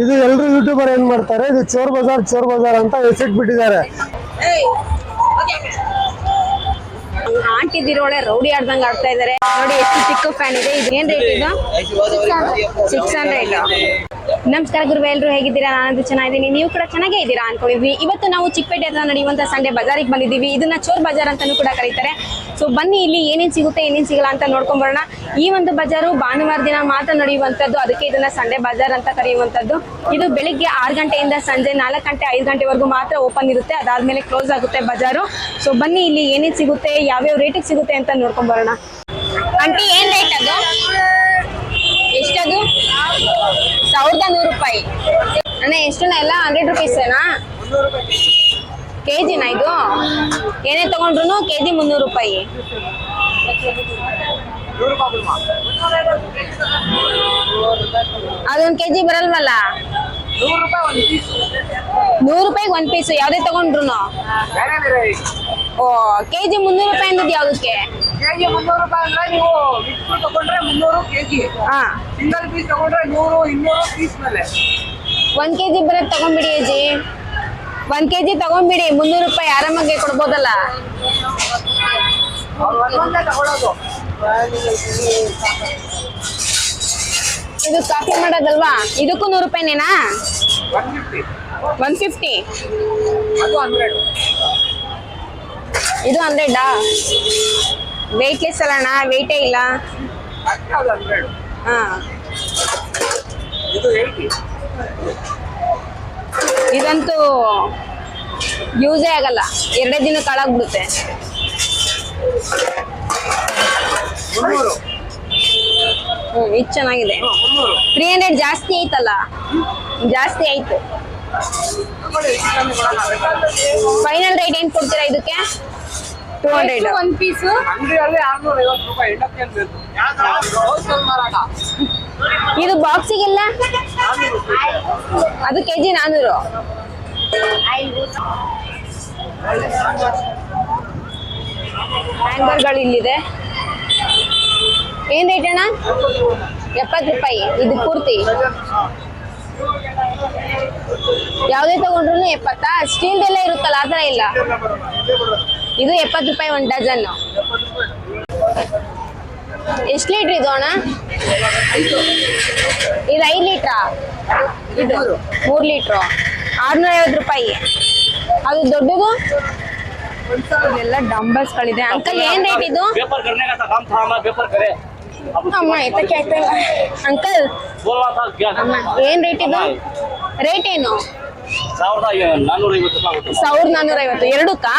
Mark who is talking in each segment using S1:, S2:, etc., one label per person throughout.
S1: ಇದು ಎಲ್ರು ಯೂಟ್ಯೂಬರ್ ಏನ್ ಮಾಡ್ತಾರೆ? ಇದು ಚೋರ್ ಬಜಾರ್ ಚೋರ್ ಬಜಾರ್ ಅಂತ ಹೆಸರಿಟ್ಬಿಟ್ಟಿದ್ದಾರೆ
S2: ಆಂಟಿದಿರೋಳೆ ರೌಡಿ ಆಡ್ದಂಗ್ ಆಡ್ತಾ ಇದಾರೆ. ನೋಡಿ ಎಷ್ಟು ಚಿಕ್ಕ ಫ್ಯಾನ್ ಇದೆ. ಇದು ಏನ್ ರೇಟ್ ಇದು? ಸಿಕ್ಸ್ ಹಂಡ್ರೆಡ್ ನಮಸ್ಕಾರ ಗುರುವೆ ಎಲ್ಲರೂ ಹೇಗಿದ್ದೀರಾ? ನಾನು ಚೆನ್ನಾಗಿದ್ದೀನಿ. ನೀವು ಕೂಡ ಚೆನ್ನಾಗೇ ಇದ್ದೀರಾ ಅನ್ಕೊಂಡಿದ್ವಿ. ಇವತ್ತು ನಾವು ಚಿಕ್ಕಪೇಟೆ ಹತ್ರ ನಡೆಯುವಂತ ಸಂಡೆ ಬಜಾರಿಗೆ ಬಂದಿದ್ದೀವಿ. ಇದನ್ನ ಚೋರ್ ಬಜಾರ್ ಅಂತಾನೂ ಕೂಡ ಕರೀತಾರೆ. ಸೊ ಬನ್ನಿ ಇಲ್ಲಿ ಏನೇನ್ ಸಿಗುತ್ತೆ, ಏನೇನ್ ಸಿಗಲ್ಲ ಅಂತ ನೋಡ್ಕೊಂಡ್ ಬರೋಣ ಈ ಒಂದು ಬಜಾರು ಭಾನುವಾರ ದಿನ ಮಾತ್ರ ನಡೆಯುವಂತದ್ದು ಅದಕ್ಕೆ ಇದನ್ನ ಸಂಡೆ ಬಜಾರ್ ಅಂತ ಕರೆಯುವಂತದ್ದು ಇದು ಬೆಳಿಗ್ಗೆ ಆರು ಗಂಟೆಯಿಂದ ಸಂಜೆ ನಾಲ್ಕು ಗಂಟೆ, ಐದು ಗಂಟೆವರೆಗೂ ಮಾತ್ರ ಓಪನ್ ಇರುತ್ತೆ. ಅದಾದ್ಮೇಲೆ ಕ್ಲೋಸ್ ಆಗುತ್ತೆ ಬಜಾರು. ಸೊ ಬನ್ನಿ ಇಲ್ಲಿ ಏನೇನ್ ಸಿಗುತ್ತೆ, ಯಾವ್ಯಾವ ರೇಟಿಗೆ ಸಿಗುತ್ತೆ ಅಂತ ನೋಡ್ಕೊಂಡ್ ಬರೋಣ ಆಂಟಿ ಏನ್ ರೇಟ್ ಅದು? ಎಷ್ಟದು? ಸಾವಿರದ ನೂರು ರೂಪಾಯಿ. ಅಣ್ಣ ಎಷ್ಟುನ ಎಲ್ಲ ಹಂಡ್ರೆಡ್ ರುಪೀಸೇನಾ ಕೆ ಜಿನ ಇದು? ಏನೇ ತಗೊಂಡ್ರು ಕೆ ಜಿ ಮುನ್ನೂರು ರೂಪಾಯಿ. ಅದೊಂದು ಕೆ ಜಿ ಬರಲ್ವಲ್ಲ? ನೂರು ರೂಪಾಯಿಗೆ ಒಂದು ಪೀಸು ಯಾವುದೇ ತಗೊಂಡ್ರು ಓ ಕೆ ಜಿ ಮುನ್ನೂರು ರೂಪಾಯಿ ಅಂದದ್ದು ಯಾವುದಕ್ಕೆ?
S3: ಕೆಜಿ ಮುನ್ನೂರು ರೂಪಾಯಿ ಅಂದ್ರೆ ನೀವು ಮಿಕ್ಸ್ ತಗೊಂಡ್ರೆ ಮುನ್ನೂರು ಕೆಜಿ.
S2: ಹಾ.
S3: ಸಿಂಗಲ್ ಪೀಸ್ ತಗೊಂಡ್ರೆ ನೂರು ಇನ್ನೂರು ಪೀಸ್ ಮೇಲೆ.
S2: ಒಂದ್ ಕೆಜಿ ಬರೋದು ತಗೊಂಬಿಡಿ ಅಜ್ಜಿ. ಒಂದ್ ಕೆಜಿ ತಗೊಂಡ್ಬಿಡಿ ಮುನ್ನೂರು ರೂಪಾಯಿ ಆರಾಮಾಗಿ ಕೊಡ್ಬೋದಲ್ಲ.
S3: ಅವ್ರು ಒಂದೊಂದೇ ತಗೊಳ್ಳೋದು
S2: ಇದು ಕಾಫಿ ಮಾಡೋದಲ್ವಾ? ಇದಕ್ಕೂ ನೂರು ರೂಪಾಯಿನೇನಾ?
S3: ಒನ್ ಫಿಫ್ಟಿ
S2: ಒನ್ ಫಿಫ್ಟಿ
S3: ಅದು ಹಂಡ್ರೆಡ್
S2: ಇದು ಹಂಡ್ರೆಡಾ ವೆಯ್ಟ್ಲೆಸ್ ಅಲ್ಲಣ್ಣ ವೆಯ್ಟೇ ಇಲ್ಲ. ಹಾಂ. ಇದಂತೂ ಯೂಸೇ ಆಗಲ್ಲ. ಎರಡೇ ದಿನ ಕಾಳಾಗ್ಬಿಡುತ್ತೆ ಹ್ಞೂ ಇದು ಚೆನ್ನಾಗಿದೆ. ತ್ರೀ ಹಂಡ್ರೆಡ್ ಜಾಸ್ತಿ ಐತಲ್ಲ? ಜಾಸ್ತಿ ಆಯ್ತು. ಫೈನಲ್ ರೇಟ್ ಏನ್ ಕೊಡ್ತೀರಾ ಇದಕ್ಕೆ? ಟೂ ಹಂಡ್ರೆಡ್
S4: ಒಂದ್ ಪೀಸ್
S3: ಅಂಗಡಿಯಲ್ಲಿ ಆರ್ನೂರ ಐವತ್ತು ರೂಪಾಯಿ ಹೆಂಡಕ್ಕೆ ಅಂತ ಹೋಲ್ಸೇಲ್ ಮಾರಾಟ.
S2: ಇದು ಬಾಕ್ಸಿಗೆಲ್ಲ ಅದು ಕೆಜಿ ನಾನೂರು. ಹ್ಯಾಂಗರ್ಗಳು ಇಲ್ಲಿದೆ. ಏನ್ ರೇಟ್ ಅಣ್ಣ? ಎಪ್ಪತ್ತು ರೂಪಾಯಿ. ಇದು ಪೂರ್ತಿ ಯಾವುದೇ ತಗೊಂಡ್ರು ಎಪ್ಪತ್ತಾ? ಸ್ಟೀಲ್ದೆಲ್ಲ ಇರುತ್ತಲ್ಲ ಆ ಥರ ಇಲ್ಲ. ಇದು ಎಪ್ಪತ್ತು ರೂಪಾಯಿ ಒಂದು ಡಜನ್ ಎಷ್ಟು ಲೀಟ್ರ್ ಇದು ಅಣ್ಣ? ಇದು ಐದು ಲೀಟ್ರಾ? ಇದು ಮೂರು ಲೀಟ್ರು. ಆರ್ನೂರ ಐವತ್ತು ರೂಪಾಯಿ. ಅದು ದೊಡ್ಡದು? ಎಲ್ಲ ಡಂಬಲ್ಸ್ಗಳಿದೆ. ಅಂಕಲ್ ಏನ್ ರೇಟ್ ಇದು? ಅಮ್ಮ ಎತ್ತಕ್ಕೆ ಅಂಕಲ್ ಏನ್ ರೇಟ್ ಇದು? ರೇಟ್ ಏನು?
S5: ಸಾವಿರದ ನಾನ್ನೂರ ಐವತ್ತು
S2: ಎರಡಕ್ಕಾ?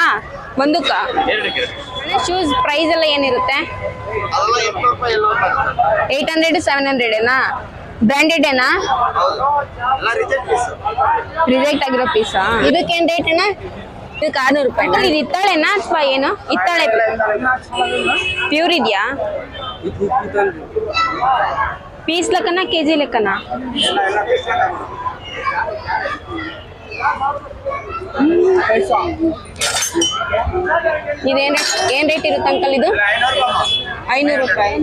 S2: ಒಂದಕ್ಕ
S5: ಎರಡಕ್ಕೆ
S2: ಶೂಸ್ ಪ್ರೈಸ್ ಎಲ್ಲ ಏನಿರುತ್ತೆ? ಏಯ್ಟ್ ಹಂಡ್ರೆಡ್ ಸೆವೆನ್ ಹಂಡ್ರೆಡ್ ಏನಾ? ಬ್ರ್ಯಾಂಡೆಡ್ ಏನಾ? ರಿಜೆಕ್ಟ್ ಆಗಿರೋ ಪೀಸಾ ಇದಕ್ಕೇನು ರೇಟ್ ಅಣ್ಣ? ಇದಕ್ಕೆ ಆರ್ನೂರು ರೂಪಾಯಿ ಇದು ಇತ್ತಾಳೆನಾ ಅಥವಾ ಏನು? ಇತ್ತಾಳೆ ಪ್ಯೂರ್ ಇದೆಯಾ? ಪೀಸ್ ಲೆಕ್ಕನಾ ಕೆ ಜಿ ಲೆಕ್ಕನ. ಇದೇನ್ ಏನ್ ರೇಟ್ ಇರುತ್ತೆ ಅಂಕಲ್ ಇದು? ಐನೂರು ರೂಪಾಯಿ.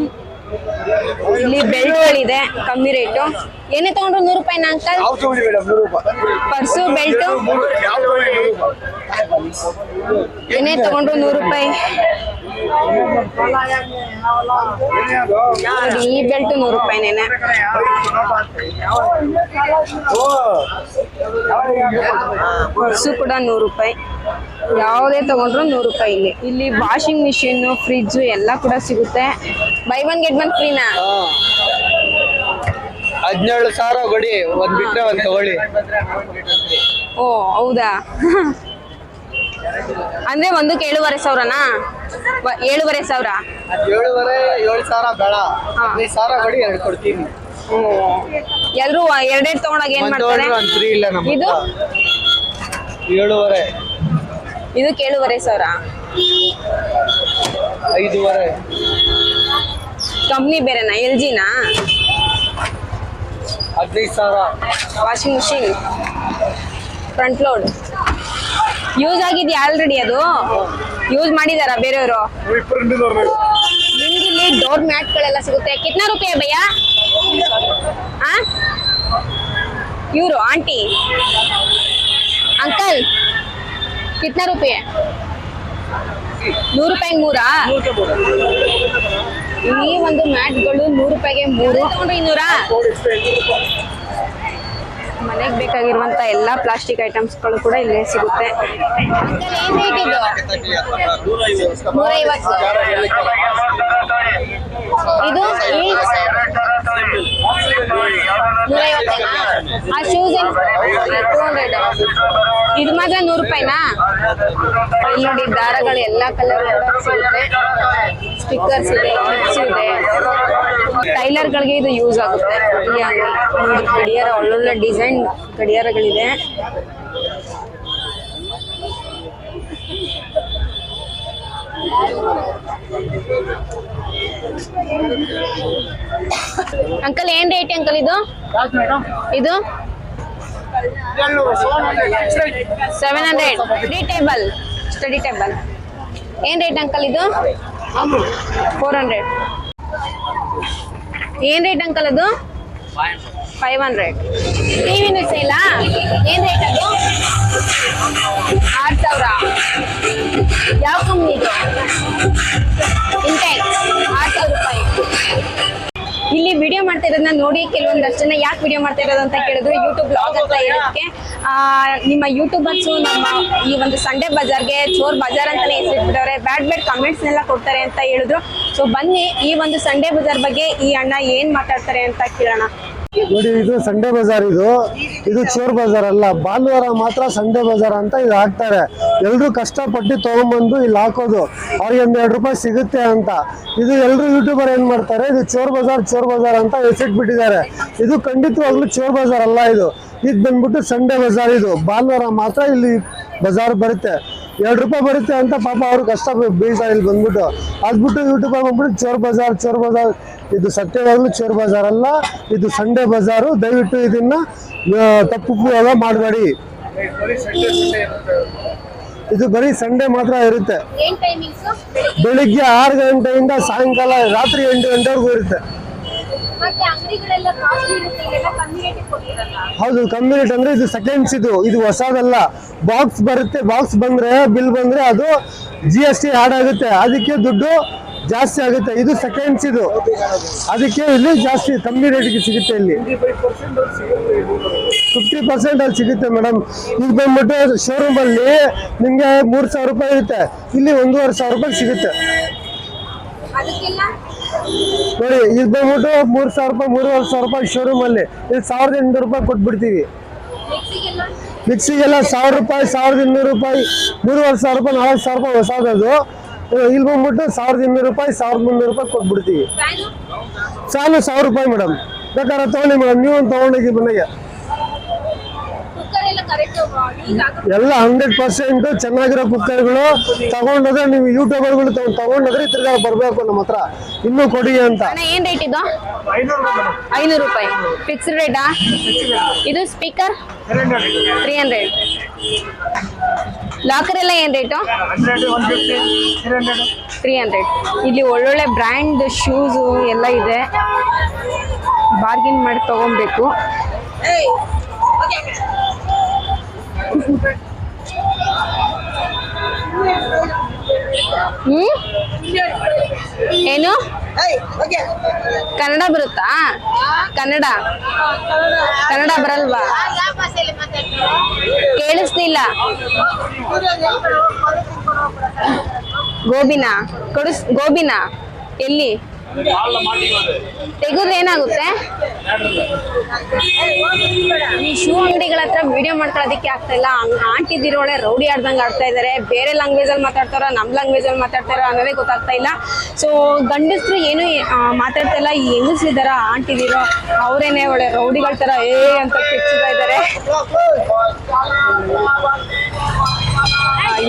S2: ಇಲ್ಲಿ ಬೆಲ್ಟ್ಗಳಿದೆ ಕಮ್ಮಿ ರೇಟು ಏನೇ ತಗೊಂಡ್ರು ನೂರು ರೂಪಾಯಿನ ಅಂಕಲ್ ಪರ್ಸು ಬೆಲ್ಟು? ಏನೇ ತಗೊಂಡ್ರು ನೂರು ರೂಪಾಯಿ. ನೋಡಿ ಈ ಬೆಲ್ಟ್ ನೂರು ರೂಪಾಯಿನೇನೆ ಪರ್ಸು ಕೂಡ ನೂರು ರೂಪಾಯಿ. ಯಾವುದೇ ತಗೊಂಡ್ರು ನೂರು ರೂಪಾಯಿ ಇಲ್ಲಿ. ಇಲ್ಲಿ ವಾಷಿಂಗ್ ಮಿಷಿನ್ ಫ್ರಿಜ್ ಎಲ್ಲ ಕೂಡ ಸಿಗುತ್ತೆ. ಬೈ ಒನ್ ಗೆಟ್ ಒನ್ ಫ್ರೀನಾ
S1: ಹದಿನೇಳು ಸಾವಿರ ಕೊಡಿ ಒಂದ್ ಬಿಟ್ರೆ ಒಂದ್ ತಗೊಳ್ಳಿ.
S2: ಓ ಹೌದಾ? ಅಂದ್ರೆ ಒಂದು ಏಳುವರೆ ಸಾವಿರನಾ? ಏಳುವರೆ ಸಾವಿರ?
S1: ಏಳುವರೆ ಏಳು ಸಾವಿರ ಬೇಡ. ಹದಿನೈದು ಸಾವಿರ ಕೊಡಿ ಎರಡು ಕೊಡ್ತೀನಿ.
S2: ಎಲ್ರು ಎರಡೆರಡು ತಗೊಂಡಾಗ ಏನ್ ಮಾಡ್ತಾರೆ? ಇದು?
S1: ಏಳುವರೆ.
S2: ಇದಕ್ಕೆ ಏಳುವರೆ ಸಾವಿರ.
S1: ಐದೂವರೆ.
S2: ಕಂಪ್ನಿ ಬೇರೆನಾ? ಎಲ್ ಜಿನಾ?
S1: ಹದಿನೈದು ಸಾವಿರ.
S2: Washing machine. Front load. Use ಆಗಿದ್ಯಾ ಆಲ್ರೆಡಿ ಅದು? ಯೂಸ್ ಮಾಡಿದಾರ ಬೇರೆಯವರು? ನಿಮ್ಗೆ ಇಲ್ಲಿ ಡೋರ್ ಮ್ಯಾಟ್ ಗಳೆಲ್ಲ ಸಿಗುತ್ತೆ. ಕಿತ್ನಾ ರೂಪಾಯಿ ಭಯ್ಯ ಆ?
S6: ಇವರು ಆಂಟಿ? ಅಂಕಲ್? ಕಿತ್ನಾ ರೂಪಾಯಿ ನೂರು ರೂಪಾಯಿ ಮೂರಾ ಈ ಒಂದು ಮ್ಯಾಟ್ಗಳು ನೂರು ರೂಪಾಯಿಗೆ ಮೂರು. ತಗೊಂಡ್ರೆ ಇನ್ನೂರಾ? ಮನೆಗೆ ಬೇಕಾಗಿರುವಂತ ಎಲ್ಲಾ ಪ್ಲಾಸ್ಟಿಕ್ ಐಟಮ್ಸ್ಗಳು ಕೂಡ ಇಲ್ಲೇ ಸಿಗುತ್ತೆ. ಇದು ಆ ಶೂಸ್ ಟೂ ಹಂಡ್ರೆಡ್ ಇದು ಮಾತ್ರ ನೂರು ರೂಪಾಯಿನಾ ಇಲ್ಲಿ ನೋಡಿ, ದಾರಗಳು ಎಲ್ಲ ಕಲರ್ ಸಿಗುತ್ತೆ. ಸ್ಟಿಕ್ಕರ್ಸ್ ಇದೆ ಕ್ಲಿಪ್ಸ್ ಇದೆ. ಟೈಲರ್ಗಳಿಗೆ ಇದು ಯೂಸ್ ಆಗುತ್ತೆ. ನೋಡಿ, ಗಡಿಯಾರ, ಒಳ್ಳೊಳ್ಳೆ ಡಿಸೈನ್ ಗಡಿಯಾರಗಳಿದೆ. ಅಂಕಲ್ ಏನ್ ರೇಟ್ ಅಂಕಲ್ ಇದು? ಇದು? Seven hundred study table study table ಏನ್ ರೇಟ್ ಅಂಕಲ್ ಇದು? ಫೋರ್ ಹಂಡ್ರೆಡ್ ಏನ್ ರೇಟ್ ಅಂಕಲ್ ಅದು? ಫೈವ್ ಹಂಡ್ರೆಡ್ ಟಿವಿನೂ ಸೇಲ ಏನ್ ರೇಟ್ ಅದು? ಆರು ಸಾವಿರ. ಯಾವ ಕಂಪ್ನಿದು ಇಂಟೆಕ್ಸ್ ಆರು ಇಲ್ಲಿ ವಿಡಿಯೋ ಮಾಡ್ತಾ ಇರೋದನ್ನ ನೋಡಿ ಕೆಲವೊಂದಷ್ಟು ಜನ ಯಾಕೆ ವಿಡಿಯೋ ಮಾಡ್ತಾ ಇರೋದು ಅಂತ ಕೇಳಿದ್ರು ಯೂಟ್ಯೂಬ್ ಬ್ಲಾಗ್ ಅಂತ ಹೇಳೋದಕ್ಕೆ. ನಿಮ್ಮ ಯೂಟ್ಯೂಬರ್ಸು ನಮ್ಮ ಈ ಒಂದು ಸಂಡೇ ಬಜಾರ್ಗೆ ಚೋರ್ ಬಜಾರ್ ಅಂತಾನೆ ಹೆಸರಿಟ್ಬಿಟ್ಟವ್ರೆ ಬ್ಯಾಡ್ ಬ್ಯಾಡ್ ಕಮೆಂಟ್ಸ್ ಎಲ್ಲ ಕೊಡ್ತಾರೆ ಅಂತ ಹೇಳಿದ್ರು. ಸೊ ಬನ್ನಿ, ಈ ಒಂದು ಸಂಡೇ ಬಜಾರ್ ಬಗ್ಗೆ ಈ ಅಣ್ಣ ಏನು ಮಾತಾಡ್ತಾರೆ ಅಂತ ಕೇಳೋಣ.
S7: ನೋಡಿ, ಇದು ಸಂಡೇ ಬಜಾರ್ ಇದು. ಇದು ಚೋರ್ ಬಜಾರ್ ಅಲ್ಲ. ಭಾನುವಾರ ಮಾತ್ರ ಸಂಡೇ ಬಜಾರ್ ಅಂತ ಇದು ಹಾಕ್ತಾರೆ. ಎಲ್ರು ಕಷ್ಟಪಟ್ಟು ತಗೊಂಡ್ಬಂದು ಇಲ್ಲಿ ಹಾಕೋದು. ಅವ್ರಿಗೆ ಒಂದೆರಡು ರೂಪಾಯಿ ಸಿಗುತ್ತೆ ಅಂತ. ಇದು ಎಲ್ಲರೂ ಯೂಟ್ಯೂಬರ್ ಏನ್ ಮಾಡ್ತಾರೆ? ಇದು ಚೋರ್ ಬಜಾರ್ ಚೋರ್ ಬಜಾರ್ ಅಂತ ಹೆಸರಿಟ್ಬಿಟ್ಟಿದ್ದಾರೆ ಇದು ಖಂಡಿತವಾಗ್ಲೂ ಚೋರ್ ಬಜಾರ್ ಅಲ್ಲ ಇದು. ಇದು ಬಂದ್ಬಿಟ್ಟು ಸಂಡೇ ಬಜಾರ್ ಇದು. ಭಾನುವಾರ ಮಾತ್ರ ಇಲ್ಲಿ ಬಜಾರ್ ಬರುತ್ತೆ. ಎರಡು ರೂಪಾಯಿ ಬರುತ್ತೆ ಅಂತ ಪಾಪ ಅವ್ರು ಕಷ್ಟ ಬೀಳ್ತಾರೆ ಇಲ್ಲಿ ಬಂದ್ಬಿಟ್ಟು. ಅದ್ಬಿಟ್ಟು ಯೂಟ್ಯೂಬ್ ಬಂದ್ಬಿಟ್ಟು ಚೋರ್ ಬಜಾರ್ ಚೋರ್ ಬಜಾರ್. ಇದು ಸತ್ಯವಾಗ್ಲೂ ಚೋರ್ ಬಜಾರ್ ಅಲ್ಲ ಇದು ಸಂಡೇ ಬಜಾರು. ದಯವಿಟ್ಟು ಇದನ್ನ ತಪ್ಪು ಎಲ್ಲ ಮಾಡಬೇಡಿ. ಇದು ಬರೀ ಸಂಡೇ ಮಾತ್ರ ಇರುತ್ತೆ. ಬೆಳಿಗ್ಗೆ ಆರು ಗಂಟೆಯಿಂದ ಸಾಯಂಕಾಲ ರಾತ್ರಿ ಎಂಟು ಗಂಟೆವರೆಗೂ ಇರುತ್ತೆ. ಹೌದು, ಕಮ್ಮಿ ರೇಟ್ ಅಂದ್ರೆ ಇದು ಸೆಕೆಂಡ್ಸ್ ಇದು ಇದು ಹೊಸದಲ್ಲ. ಬಾಕ್ಸ್ ಬರುತ್ತೆ ಬಾಕ್ಸ್ ಬಂದ್ರೆ ಬಿಲ್ ಬಂದ್ರೆ ಅದು ಜಿ ಎಸ್ ಟಿ ಆಡ್ ಆಗುತ್ತೆ. ಅದಕ್ಕೆ ದುಡ್ಡು ಜಾಸ್ತಿ ಆಗುತ್ತೆ. ಇದು ಸೆಕೆಂಡ್ಸ್ ಇದು. ಅದಕ್ಕೆ ಇಲ್ಲಿ ಜಾಸ್ತಿ, ಕಮ್ಮಿ ರೇಟ್ಗೆ ಸಿಗುತ್ತೆ ಇಲ್ಲಿ. ಫಿಫ್ಟಿ ಪರ್ಸೆಂಟ್ ಅಲ್ಲಿ ಸಿಗುತ್ತೆ ಮೇಡಮ್ ಈಗ ಬಂದ್ಬಿಟ್ಟು ಶೋರೂಮ್ ಅಲ್ಲಿ ನಿಮ್ಗೆ ಮೂರ್ ಸಾವಿರ ರೂಪಾಯಿ ಇರುತ್ತೆ. ಇಲ್ಲಿ ಒಂದೂವರೆ ಸಾವಿರ ರೂಪಾಯಿ ಸಿಗುತ್ತೆ. ನೋಡಿ ಇದು ಬಂದ್ಬಿಟ್ಟು ಮೂರ್ ಸಾವಿರ ರೂಪಾಯಿ ಮೂರುವರೆ ಸಾವಿರ ರೂಪಾಯಿ ಶೋರೂಮ್ ಅಲ್ಲಿ. ಇಲ್ಲಿ ಸಾವಿರದ ಇನ್ನೂರು ರೂಪಾಯಿ ಕೊಟ್ಬಿಡ್ತೀವಿ.
S6: ಮಿಕ್ಸಿಗೆಲ್ಲ?
S7: ಸಾವಿರ ರೂಪಾಯಿ ಸಾವಿರದ ಇನ್ನೂರು ರೂಪಾಯಿ ಮೂರುವರೆ ಸಾವಿರ ರೂಪಾಯಿ ನಾಲ್ಕು ಸಾವಿರ ರೂಪಾಯಿ ಹೊಸದದು. ಇಲ್ಲಿ ಬಂದ್ಬಿಟ್ಟು ಸಾವಿರದ ಇನ್ನೂರು ರೂಪಾಯಿ ಸಾವಿರದ ಮುನ್ನೂರು ರೂಪಾಯಿ ಕೊಟ್ಬಿಡ್ತೀವಿ.
S6: ಫ್ಯಾನು?
S7: ಸಾಲು ಸಾವಿರ ರೂಪಾಯಿ ಮೇಡಮ್. ಬೇಕಾದ್ರೆ ತಗೊಂಡಿ ಮೇಡಮ್ ನೀವೊಂದು ತಗೊಂಡೋಗಿ ಮನೆಗೆ.
S6: ಎಲ್ಲ
S7: ಹಂಡ್ರೆಡ್ ಪರ್ಸೆಂಟ್ ಚೆನ್ನಾಗಿರೋ ಕುಕ್ಕರ್ಗಳು ತಗೊಂಡೋದ್ರೆ ನೀವು ಯೂಟ್ಯೂಬರ್ಗಳು ತಗೊಂಡೋದ್ರೆ ತಿರ್ಗಾ ಬರಬೇಕು ನಮ್ಮ ಹತ್ರ. ಇನ್ನೂ ಕೊಡಿ ಅಂತ.
S6: ಅಣ್ಣ ಏನ್ ರೇಟ್ ಇದು? ಐನೂರು ರೂಪಾಯಿ. ಫಿಕ್ಸ್ಡ್ ರೇಟಾ ಇದು ಸ್ಪೀಕರ್ ತ್ರೀ ಹಂಡ್ರೆಡ್ ಲಾಕರ್ ಎಲ್ಲ ಏನ್ ರೇಟು ತ್ರೀ ಹಂಡ್ರೆಡ್ ಇಲ್ಲಿ ಒಳ್ಳೊಳ್ಳೆ ಬ್ರ್ಯಾಂಡ್ ಶೂಸು ಎಲ್ಲ ಇದೆ. ಬಾರ್ಗಿನ್ ಮಾಡಿ ತಗೊಬೇಕು. ಹ್ಮ್? ಏನು? ಕನ್ನಡ ಬರುತ್ತಾ? ಕನ್ನಡ. ಕನ್ನಡ ಬರಲ್ವಾ? ಕೇಳಿಸ್ತಿಲ್ಲ. ಗೋಬಿನ? ಕೊಡಿಸ್ ಗೋಬಿನ? ಎಲ್ಲಿ? ತೆಗೆದ್ರೆ ಏನಾಗುತ್ತೆ? ಈ ಶೂ ಅಂಗಡಿಗಳ ಹತ್ರ ವಿಡಿಯೋ ಮಾಡ್ಕೊಳ್ಳೋದಕ್ಕೆ ಆಗ್ತಾ ಇಲ್ಲ. ಆಂಟಿದಿರೋಳೆ ರೌಡಿ ಆಡ್ದಂಗೆ ಆಡ್ತಾ ಇದಾರೆ. ಬೇರೆ ಲ್ಯಾಂಗ್ವೇಜ್ ಅಲ್ಲಿ ಮಾತಾಡ್ತಾರ ನಮ್ಮ ಲ್ಯಾಂಗ್ವೇಜ್ ಅಲ್ಲಿ ಮಾತಾಡ್ತಾರ ಅನ್ನೋದೇ ಗೊತ್ತಾಗ್ತಾ ಇಲ್ಲ. ಸೊ ಗಂಡಸರು ಏನು ಮಾತಾಡ್ತಾ ಇಲ್ಲ. ಈ ಹೆಂಗಸ್ರಿದಾರ, ಆಂಟಿದಿರೋ, ಅವರೇನೆ ಒಳ್ಳೆ ರೌಡಿಗಳ ತರ, ಏ, ಅಂತ ಕಿಚ್ತಾ ಇದಾರೆ.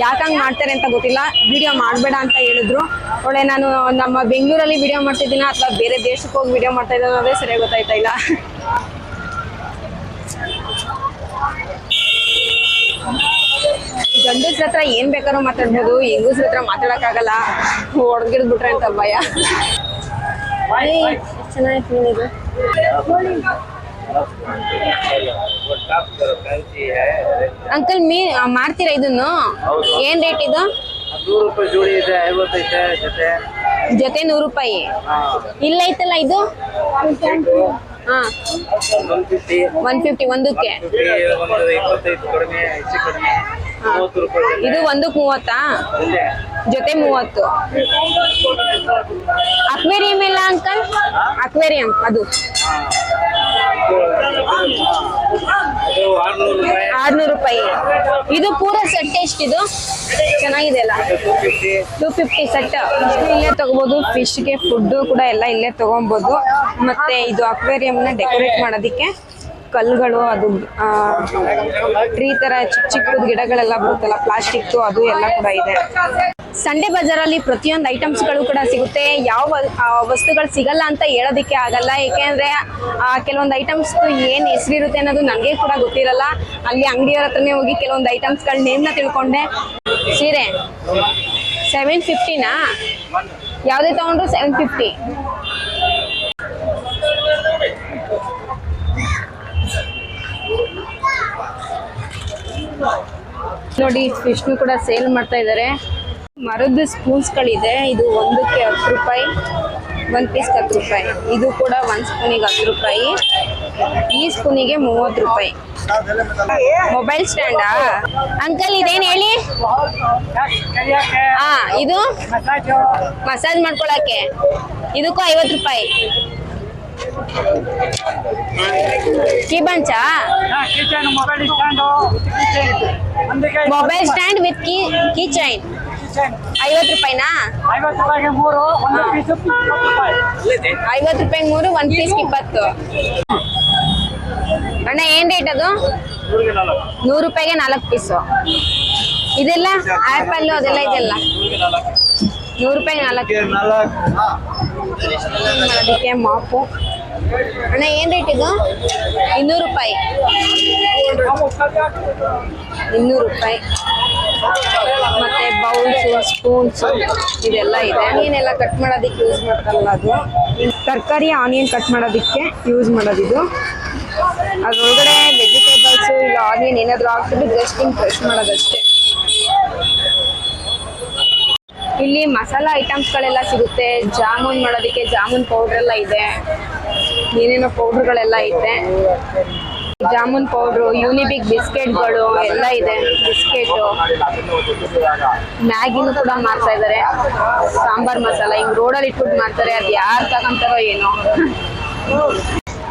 S6: ಯಾಕಂಗ್ ಮಾಡ್ತಾರೆ ಅಂತ ಗೊತ್ತಿಲ್ಲ. ವಿಡಿಯೋ ಮಾಡಬೇಡ ಅಂತ ಹೇಳಿದ್ರು. ಒಳ್ಳೆ ನಾನು ನಮ್ಮ ಬೆಂಗಳೂರಲ್ಲಿ ವಿಡಿಯೋ ಮಾಡ್ತಿದ್ದೀನ, ಅಥವಾ ಬೇರೆ ದೇಶಕ್ಕೆ ಹೋಗಿ ವಿಡಿಯೋ ಮಾಡ್ತಾ ಇದ್ದೀನಿ ಅನ್ನೋದೇ ಸರಿಯಾಗಿ ಗೊತ್ತಾಯ್ತಾ ಇಲ್ಲ. ಗಂಡಸ್ರ ಹತ್ರ ಏನ್ ಬೇಕಾದ್ರೂ ಮಾತಾಡ್ಬೋದು, ಹೆಂಗಸ್ರ ಹತ್ರ ಮಾತಾಡಕ್ಕಾಗಲ್ಲ. ಹೊಡ್ಗಿಡ್ಬಿಟ್ರೆ ಅಂತ ಭಯ ಚೆನ್ನಾಗಿ ಅಂಕಲ್ ಮೀ ಮಾಡ್ತೀರಾ ಇದನ್ನು? ಏನ್ ರೇಟ್ ಇದು?
S2: ನೂರು ರೂಪಾಯಿ ಜೋಡಿ ಇದೆ ಐವತ್ತೈತೆ ಜೊತೆ.
S6: ಜೊತೆ ನೂರು ರೂಪಾಯಿ. ಇಲ್ಲ ಐತಲ್ಲ ಇದು? ಹಾ.
S2: ಒನ್ ಫಿಫ್ಟಿ
S6: ಒಂದಕ್ಕೆ. ಇದು. ಒಂದಕ್ಕೆ ಮೂವತ್ತಾ. ಜೊತೆ ಮೂವತ್ತು. ಅಕ್ವೇರಿಯಂ ಇಲ್ಲ ಅಂಕಲ್? ಅಕ್ವೇರಿಯಂ, ಅದು.
S2: ಆರ್ನೂರು ರೂಪಾಯಿ.
S6: ಇದು ಪೂರ ಸೆಟ್ ಎಷ್ಟಿದು? ಚೆನ್ನಾಗಿದೆ ಅಲ್ಲ
S2: two fifty
S6: two fifty set ಇಲ್ಲೇ ತಗೋಬಹುದು ಫಿಶ್ಗೆ ಫುಡ್ ಕೂಡ ಎಲ್ಲ ಇಲ್ಲೇ ತಗೋಬಹುದು ಮತ್ತೆ ಇದು ಅಕ್ವೇರಿಯಂನ ಡೆಕೋರೇಟ್ ಮಾಡೋದಕ್ಕೆ ಕಲ್ಲುಗಳು, ಅದು ಟ್ರೀ ತರ ಚಿಕ್ಕ ಚಿಕ್ಕದ ಗಿಡಗಳೆಲ್ಲ ಬರುತ್ತಲ್ಲ ಪ್ಲಾಸ್ಟಿಕ್ ಅದು ಎಲ್ಲ ಕೂಡ ಇದೆ. ಸಂಡೆ ಬಜಾರಲ್ಲಿ ಪ್ರತಿಯೊಂದು ಐಟಮ್ಸ್ಗಳು ಕೂಡ ಸಿಗುತ್ತೆ. ಯಾವ ವಸ್ತುಗಳು ಸಿಗಲ್ಲ ಅಂತ ಹೇಳೋದಕ್ಕೆ ಆಗಲ್ಲ. ಏಕೆಂದ್ರೆ ಕೆಲವೊಂದು ಐಟಮ್ಸ್ ಏನು ಹೆಸರಿರುತ್ತೆ ಅನ್ನೋದು ನನಗೆ ಕೂಡ ಗೊತ್ತಿರಲ್ಲ. ಅಲ್ಲಿ ಅಂಗಡಿಯವ್ರ ಹತ್ರನೇ ಹೋಗಿ ಕೆಲವೊಂದು ಐಟಮ್ಸ್ಗಳ ನೇಮ್ನ ತಿಳ್ಕೊಂಡೆ. ಸೀರೆ ಸೆವೆನ್ ಫಿಫ್ಟಿನಾ ಯಾವುದೇ ತಗೊಂಡ್ರು ಸೆವೆನ್ ಫಿಫ್ಟಿ ನೋಡಿ ಫಿಶ್ನು ಕೂಡ ಸೇಲ್ ಮಾಡ್ತಾ ಇದ್ದಾರೆ ಮರದ ಸ್ಪೂನ್ಸ್ಗಳಿದೆ. ಇದು ಒಂದಕ್ಕೆ ಹತ್ತು ರೂಪಾಯಿ. ಒಂದು ಪೀಸ್ಗೆ ಹತ್ತು ರೂಪಾಯಿ. ಇದು ಕೂಡ ಒಂದು ಸ್ಪೂನಿಗೆ ಹತ್ತು ರೂಪಾಯಿ. ಈ ಸ್ಪೂನಿಗೆ ಮೂವತ್ತು ರೂಪಾಯಿ. ಮೊಬೈಲ್ ಸ್ಟ್ಯಾಂಡಾ ಅಂಕಲ್ ಇದೇನು ಹೇಳಿ? ಹಾ ಇದು? ಮಸಾಜ್ ಮಾಡ್ಕೊಳಕ್ಕೆ. ಇದಕ್ಕೂ ಐವತ್ತು ರೂಪಾಯಿ.
S2: ಕೀಬಂಚಾ mobile stand
S6: with key key chain ಐವತ್ತು ರೂಪಾಯಿನಾ?
S2: ಐವತ್ತು ರೂಪಾಯಿಗೆ ಮೂರು ಒಂದು
S6: ಹಾ.
S2: ಪೀಸು ಇಪ್ಪತ್ತು ರೂಪಾಯಿ.
S6: ಮೂರು ಒಂದ್ ಪೀಸ್ ಇಪ್ಪತ್ತು. ಅಣ್ಣ ಏನ್ ರೇಟ್ ಅದು? ನೂರು ರೂಪಾಯಿಗೆ ನಾಲ್ಕು ಪೀಸು ಇದೆಲ್ಲ ಆಪಲ್ ಅದೆಲ್ಲ ಇದೆಲ್ಲ. ನೂರು ರೂಪಾಯಿಗೆ ನಾಲ್ಕು ಅದಕ್ಕೆ ಮಾಪು. ಅಣ್ಣ ಏನ್ ರೇಟ್ ಇದು? ಇನ್ನೂರು ರೂಪಾಯಿ. ಇನ್ನೂರು ರೂಪಾಯಿ. ಮತ್ತೆ ಬೌಲ್ಸು, ಸ್ಪೂನ್ಸು ಇದೆಲ್ಲ ಇದೆ. ಏನೆಲ್ಲ ಕಟ್ ಮಾಡೋದಕ್ಕೆ ಯೂಸ್ ಮಾಡ್ತಾರಲ್ಲ ಅದು. ತರಕಾರಿ, ಆನಿಯನ್ ಕಟ್ ಮಾಡೋದಕ್ಕೆ ಯೂಸ್ ಮಾಡೋದಿದು. ಅದ್ರೊಳಗಡೆ ವೆಜಿಟೇಬಲ್ಸು ಇಲ್ಲ ಆನಿಯನ್ ಏನಾದರೂ ಹಾಕ್ಬಿಟ್ಟು ಜಸ್ಟ್ ಫ್ರೆಶ್ ಮಾಡೋದಷ್ಟೇ. ಇಲ್ಲಿ ಮಸಾಲ ಐಟಮ್ಸ್ಗಳೆಲ್ಲ ಸಿಗುತ್ತೆ. ಜಾಮೂನ್ ಮಾಡೋದಕ್ಕೆ ಜಾಮೂನ್ ಪೌಡರ್ ಎಲ್ಲ ಇದೆ. ಏನೇನೋ ಪೌಡರ್ಗಳೆಲ್ಲ ಐತೆ. ಜಾಮೂನ್ ಪೌಡ್ರು ಯೂನಿಬಿಕ್ ಬಿಸ್ಕೆಟ್ಗಳು ಎಲ್ಲ ಇದೆ ಬಿಸ್ಕೆಟು. ಮ್ಯಾಗಿನೂ ಕೂಡ ಮಾಡ್ತಾ ಇದ್ದಾರೆ ಸಾಂಬಾರ್ ಮಸಾಲ ಹಿಂಗ್ ರೋಡಲ್ಲಿ ಇಟ್ಬಿಟ್ಟು ಮಾಡ್ತಾರೆ ಅದು ಯಾರು ತಗೊಂತಾರೋ ಏನೋ.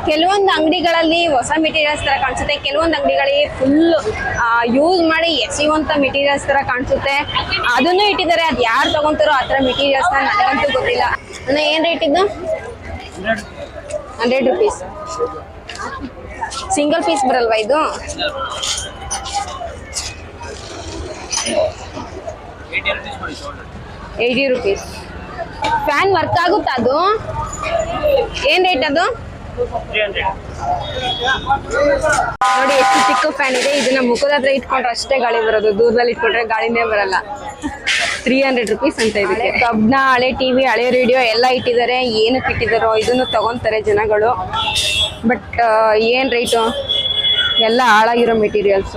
S6: ಕೆಲವೊಂದು ಅಂಗಡಿಗಳಲ್ಲಿ ಹೊಸ ಮೆಟೀರಿಯಲ್ಸ್ ತರ ಕಾಣಿಸುತ್ತೆ ಕೆಲವೊಂದು ಅಂಗಡಿಗಳಿಗೆ ಫುಲ್ ಯೂಸ್ ಮಾಡಿ ಎಸೆಯುವಂತ ಮೆಟೀರಿಯಲ್ಸ್ ತರ ಕಾಣಿಸುತ್ತೆ. ಅದನ್ನು ಇಟ್ಟಿದ್ದಾರೆ ಅದು ಯಾರು ತಗೊಂತಾರೋ ಆ ಥರ ಮೆಟೀರಿಯಲ್ಸ್ ನನಗಂತೂ ಗೊತ್ತಿಲ್ಲ. ಏನ್ ರೇಟ್ ಇದು? ಹಂಡ್ರೆಡ್ ರುಪೀಸ್ ಸಿಂಗಲ್ ಪೀಸ್ ಬರಲ್ವಾ ಇದು? ಏಯ್ಟಿ ರುಪೀಸ್ ಫ್ಯಾನ್ ವರ್ಕ್ ಆಗುತ್ತಾ ಅದು? ಏನ್ ರೇಟ್ ಅದು? ನೋಡಿ, ಎಷ್ಟು ಚಿಕ್ಕ ಫ್ಯಾನ್ ಇದೆ. ಇದನ್ನ ಮುಖದ ಹತ್ರ ಇಟ್ಕೊಂಡ್ರೆ ಅಷ್ಟೇ ಗಾಳಿ ಬರೋದು. ದೂರದಲ್ಲಿ ಇಟ್ಕೊಂಡ್ರೆ ಗಾಳಿನೇ ಬರಲ್ಲ. ತ್ರೀ ಹಂಡ್ರೆಡ್ ರುಪೀಸ್ ಅಂತ ಇದಕ್ಕೆ. ಕಬ್ನ ಹಳೆ ಟಿವಿ ಹಳೆ ರೇಡಿಯೋ ಎಲ್ಲ ಇಟ್ಟಿದ್ದಾರೆ. ಏನಕ್ಕೆ ಇಟ್ಟಿದಾರೋ ಇದನ್ನು ತಗೊಂತಾರೆ ಜನಗಳು. ಬಟ್ ಏನ್ ರೇಟು ಎಲ್ಲ ಹಾಳಾಗಿರೋ ಮೆಟೀರಿಯಲ್ಸ್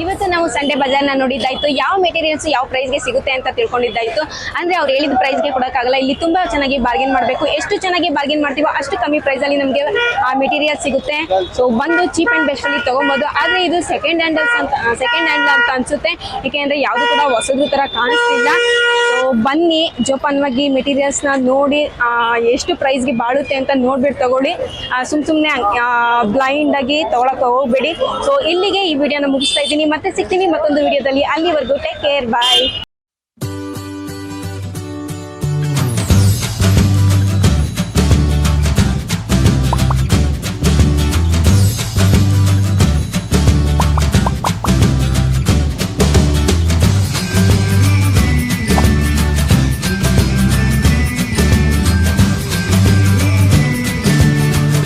S6: ಇವತ್ತು ನಾವು ಸಂಡೆ ಬಜಾರ್ನ ನೋಡಿದ್ದಾಯ್ತು. ಯಾವ ಮೆಟೀರಿಯಲ್ಸ್ ಯಾವ ಪ್ರೈಸ್ಗೆ ಸಿಗುತ್ತೆ ಅಂತ ತಿಳ್ಕೊಂಡಿದ್ದಾಯ್ತು. ಅಂದ್ರೆ ಅವ್ರು ಹೇಳಿದ ಪ್ರೈಸ್ಗೆ ಕೊಡೋಕ್ಕಾಗಲ್ಲ. ಇಲ್ಲಿ ತುಂಬಾ ಚೆನ್ನಾಗಿ ಬಾರ್ಗೇನ್ ಮಾಡಬೇಕು. ಎಷ್ಟು ಚೆನ್ನಾಗಿ ಬಾರ್ಗೇನ್ ಮಾಡ್ತೀವೋ ಅಷ್ಟು ಕಮ್ಮಿ ಪ್ರೈಸ್ ಅಲ್ಲಿ ನಮಗೆ ಆ ಮೆಟೀರಿಯಲ್ ಸಿಗುತ್ತೆ. ಸೊ ಬಂದು ಚೀಪ್ ಅಂಡ್ ಬೆಸ್ಟ್ ಅಲ್ಲಿ ತಗೊಬೋದು. ಆದ್ರೆ ಇದು ಸೆಕೆಂಡ್ ಹ್ಯಾಂಡ್ ಅಂತ ಸೆಕೆಂಡ್ ಹ್ಯಾಂಡ್ ಅಂತ ಅನ್ಸುತ್ತೆ. ಏಕೆಂದರೆ ಯಾವುದು ಕೂಡ ಹೊಸದು ಥರ ಕಾಣಿಸ್ತಿಲ್ಲ. ಬನ್ನಿ, ಜೋಪಾನವಾಗಿ ಮೆಟೀರಿಯಲ್ಸ್ನ ನೋಡಿ ಎಷ್ಟು ಪ್ರೈಸ್ಗೆ ಬಾಳುತ್ತೆ ಅಂತ ನೋಡ್ಬಿಟ್ಟು ತಗೊಳ್ಳಿ. ಸುಮ್ ಸುಮ್ನೆ ಬ್ಲೈಂಡ್ ಆಗಿ ತಗೊಳಕ್ ಹೋಗ್ಬೇಡಿ. ಸೊ ಇಲ್ಲಿಗೆ ಈ ವಿಡಿಯೋನ ಮುಗಿಸ್ತಾ ಇದ್ದೀನಿ. ಮತ್ತೆ ಸಿಗ್ತೀನಿ ಮತ್ತೊಂದು ವಿಡಿಯೋದಲ್ಲಿ ಅಲ್ಲಿವರೆಗೂ ಟೇಕ್ ಕೇರ್ ಬಾಯ್